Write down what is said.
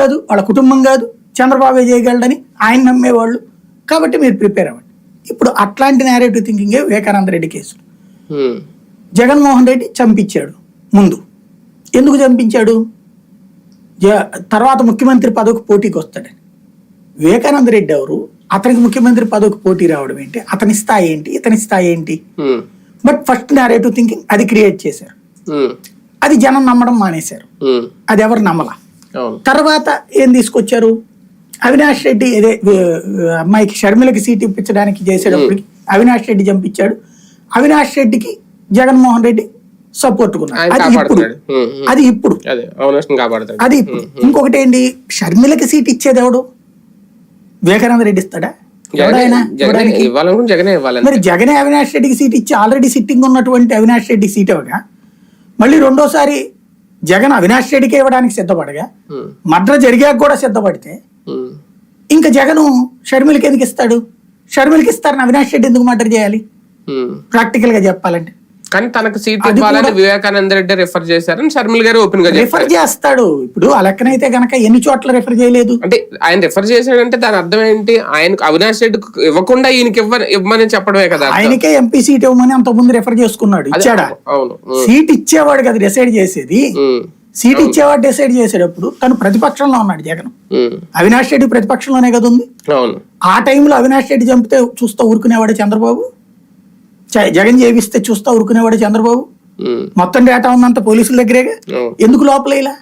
కాదు వాళ్ళ కుటుంబం కాదు చంద్రబాబు చేయగలడని ఆయన నమ్మేవాళ్ళు. కాబట్టి మీరు ప్రిపేర్ అవ్వండి. ఇప్పుడు అట్లాంటి నేరేటివ్ థింకింగే వివేకానంద రెడ్డి కేసు. జగన్మోహన్ రెడ్డి చంపించాడు ముందు. ఎందుకు చంపించాడు? తర్వాత ముఖ్యమంత్రి పదవికి పోటీకి వస్తాడని. వివేకానంద రెడ్డి ఎవరు? అతనికి ముఖ్యమంత్రి పదవికి పోటీ రావడం ఏంటి? అతని స్థాయి ఏంటి? ఇతని స్థాయి ఏంటి? బట్ ఫస్ట్ నేరేటివ్ థింకింగ్ అది క్రియేట్ చేశారు. అది జనం నమ్మడం మానేశారు. అది ఎవరు నమ్మలా? తర్వాత ఏం తీసుకొచ్చారు? అవినాష్ రెడ్డి వి- అమ్మాయికి షర్మిలకి సీట్ ఇప్పించడానికి చేసేటప్పటికి అవినాష్ రెడ్డి చంపించాడు అవినాష్ రెడ్డికి జగన్మోహన్ రెడ్డి సపోర్ట్ అది ఇప్పుడు. అది ఇప్పుడు. అదే అది ఇప్పుడు. ఇంకొకటి ఏంటి? షర్మిలకి సీట్ ఇచ్చేది ఎవడు? వివేకానంద రెడ్డి ఇస్తాడా? మరి జగనే అవినాష్ రెడ్డికి సీట్ ఇచ్చి ఆల్రెడీ సిట్టింగ్ ఉన్నటువంటి అవినాష్ రెడ్డికి సీట్ ఇవ్వగా మళ్ళీ రెండోసారి జగన్ అవినాష్ రెడ్డికి ఇవ్వడానికి సిద్ధపడగా మద్ర జరిగాక కూడా సిద్ధపడితే ఇంకా జగను షర్మిలకి ఎందుకు ఇస్తాడు? షర్మిలకి ఇస్తారని అవినాష్ రెడ్డి ఎందుకు మర్డర్ చేయాలి? ఉమ్. ప్రాక్టికల్గా చెప్పాలంటే. కానీ తనకు సీట్ ఇవ్వాలని వివేకానంద రెడ్డి రిఫర్ చేశారని షర్మిల గారు ఓపెన్గా రిఫర్ చేస్తాడు. ఇప్పుడు ఆ లెక్కనైతే గనక ఎన్ని చోట్ల రిఫర్ చేయలేదు? అంటే ఆయన రిఫర్ చేశాడంటే దాని అర్థం ఏంటి? ఆయనకు అవినాష్ రెడ్డి ఇవ్వకుండా ఈయనకి ఇవ్వ ఇవ్వమని చెప్పడమే కదా. ఆయనకే ఎంపీ సీట్ ఇవ్వమని అంత ముందు రిఫర్ చేసుకున్నాడు ఇచ్చాడా? అవును సీట్ ఇచ్చేవాడు కదా డిసైడ్ చేసేది. సీట్ ఇచ్చేవాడు డిసైడ్ చేసేటప్పుడు తను ప్రతిపక్షంలో ఉన్నాడు జగన్. అవినాష్ రెడ్డి ప్రతిపక్షంలోనే కదా ఉంది? ఆ టైంలో అవినాష్ రెడ్డి చంపితే చూస్తా ఊరుకునేవాడు చంద్రబాబు? జగన్ చేపిస్తే చూస్తా ఊరుకునేవాడు చంద్రబాబు. మొత్తం డేటా ఉందంత పోలీసుల దగ్గరేగా. అవును ఎందుకు లోపల ఇలా